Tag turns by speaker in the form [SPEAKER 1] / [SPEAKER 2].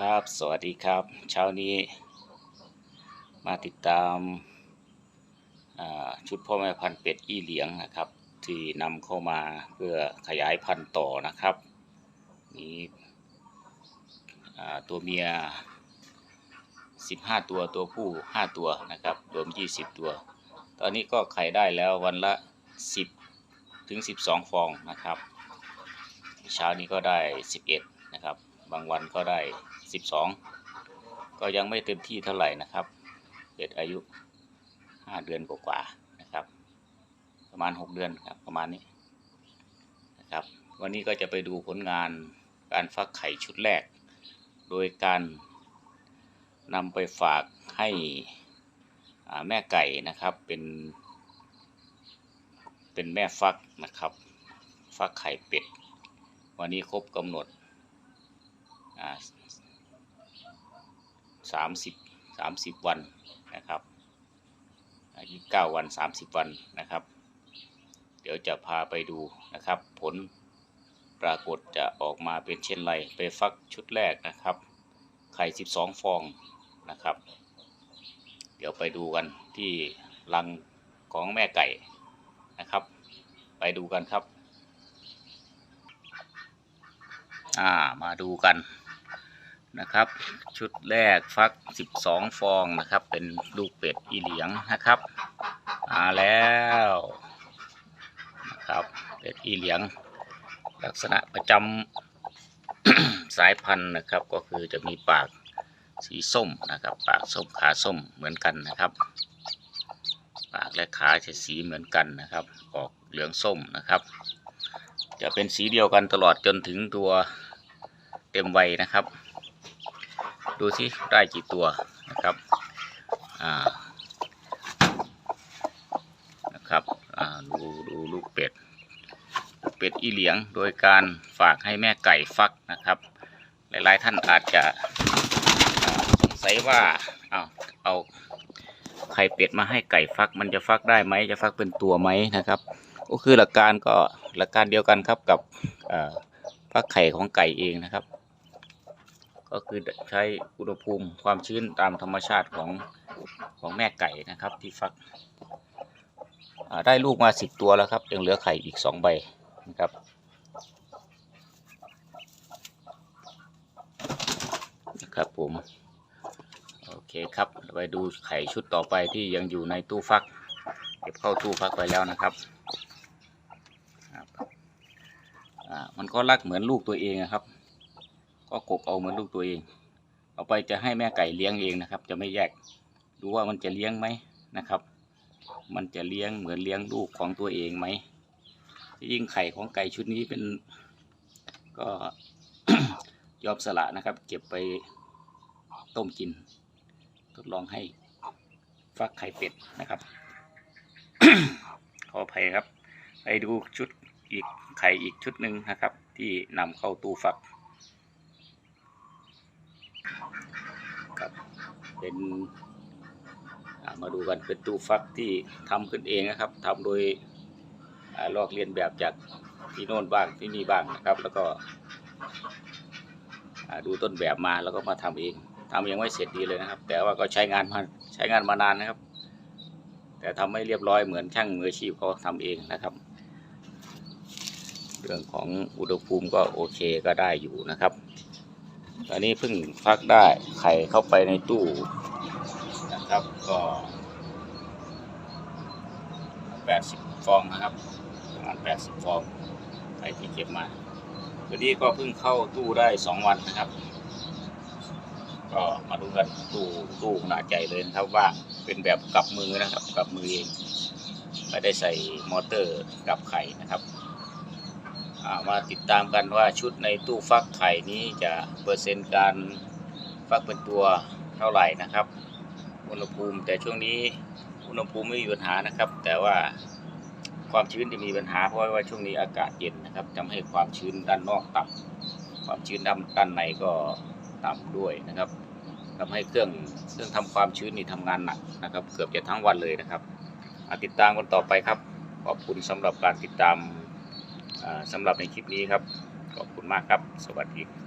[SPEAKER 1] ครับ สวัสดีครับ เช้านี้มาติดตามาชุดพ่อแม่พันธุ์เป็ดอี้เหลียงนะครับ ที่นำเข้ามาเพื่อขยายพันธุ์ต่อนะครับมีตัวเมีย 15 ตัวตัวผู้ 5 ตัวนะครับรวม 20 ตัว ตอนนี้ก็ไข่ได้แล้ววันละ 10 ถึง 12 ฟองนะครับ เช้านี้ก็ได้ 11 นะครับบางวันก็ได้ 12 ก็ยังไม่เต็มที่เท่าไหร่นะครับเด็กอายุ 5 เดือนกว่าๆนะครับ ประมาณ 6 เดือนครับประมาณนี้นะครับ วันนี้ก็จะไปดูผลงานการฟักไข่ชุดแรก โดยการนำไปฝากให้แม่ไก่นะครับเป็นเป็นแม่ฟักนะครับ ฟักไข่เป็ด วันนี้ครบกำหนด สามสิบสามสิบวันนะครับยี่สิบเก้าวันสามสิบวันนะครับ เดี๋ยวจะพาไปดูนะครับ ผลปรากฏจะออกมาเป็นเช่นไรไปฟักชุดแรกนะครับ ไข่สิบสองฟองนะครับ เดี๋ยวไปดูกันที่รังของแม่ไก่นะครับ ไปดูกันครับ อ่ามาดูกัน นะครับ ชุดแรกฟัก 12 ฟองนะครับ เป็นลูกเป็ดอีเหลียงนะครับ มาแล้วนะครับเป็ดอีเหลียง ลักษณะประจำ สายพันธุ์นะครับก็คือจะมีปากสีส้มนะครับ ปากส้มขาส้มเหมือนกันนะครับ ปากและขาจะสีเหมือนกันนะครับ ออกเหลืองส้มนะครับ จะเป็นสีเดียวกันตลอดจนถึงตัวเต็มวัยนะครับ ดูสิได้กี่ตัวนะครับอ่านะครับอ่าดูดูลูกเป็ดเป็ดอีเหลียงโดยการฝากให้แม่ไก่ฟักนะครับ หลายๆท่านอาจจะสงสัยว่าเอาเอาไข่เป็ดมาให้ไก่ฟัก มันจะฟักได้ไหมจะฟักเป็นตัวไหมนะครับ ก็คือหลักการก็หลักการเดียวกันครับกับฟักไข่ของไก่เองนะครับ ก็คือใช้อุณหภูมิความชื้นตามธรรมชาติของของแม่ไก่นะครับที่ฟักได้ลูกมาสิบตัวแล้วครับยังเหลือไข่อีกสองใบนะครับนะครับผมโอเคครับไปดูไข่ชุดต่อไปที่ยังอยู่ในตู้ฟัก เก็บเข้าตู้ฟักไปแล้วนะครับครับมันก็รักเหมือนลูกตัวเองครับ ก็กกเอาเหมือนลูกตัวเอง เอาไปจะให้แม่ไก่เลี้ยงเองนะครับ จะไม่แยกดูว่ามันจะเลี้ยงไหมนะครับ มันจะเลี้ยงเหมือนเลี้ยงลูกของตัวเองไหมยิ่งไข่ของไก่ชุดนี้เป็นก็ยอมสละนะครับ เก็บไปต้มกิน ทดลองให้ฟักไข่เป็ดนะครับ ขออภัยครับ ไปดูชุดอีกไข่อีกชุดหนึ่งนะครับ ที่นำเข้าตู้ฟัก ครับ เป็นมาดูกันเป็นตู้ฟักที่ทำขึ้นเองนะครับทำโดยอลอกเรียนแบบจากที่โน่นบ้างที่นี่บ้างนะครับ แล้วก็ดูต้นแบบมาแล้วก็มาทำเองทำยังไม่เสร็จดีเลยนะครับ แต่ว่าก็ใช้งานมาใช้งานมานานนะครับ แต่ทำไม่เรียบร้อยเหมือนช่างมืออาชีพเขาทำเองนะครับเรื่องของอุณหภูมิก็โอเคก็ได้อยู่นะครับ อันนี้เพิ่งฟักได้ไข่เข้าไปในตู้นะครับก็แปดสิบฟองนะครับประมาณแปดสิบฟองไข่ที่เก็บมาตัวนี้ก็เพิ่งเข้าตู้ได้สองวันนะครับ ก็มาดูกันตู้ตู้ขนาดใหญ่เลยนะครับว่าเป็นแบบกลับมือนะครับกลับมือเองไม่ได้ใส่มอเตอร์กลับไข่นะครับ มาติดตามกันว่าชุดในตู้ฟักไข่นี้จะเปอร์เซ็นต์การฟักเป็นตัวเท่าไหร่นะครับ อุณหภูมิแต่ช่วงนี้อุณหภูมิไม่มีปัญหานะครับ แต่ว่าความชื้นจะมีปัญหาเพราะว่าช่วงนี้อากาศเย็นนะครับทำให้ความชื้นด้านนอกต่ำความชื้นด้านด้านในก็ต่ำด้วยนะครับทำให้เครื่องเครื่องทำความชื้นนี่ทำงานหนักนะครับ เกือบจะทั้งวันเลยนะครับมาติดตามกันต่อไปครับขอบคุณสำหรับการติดตาม สำหรับในคลิปนี้ครับ ขอบคุณมากครับ สวัสดี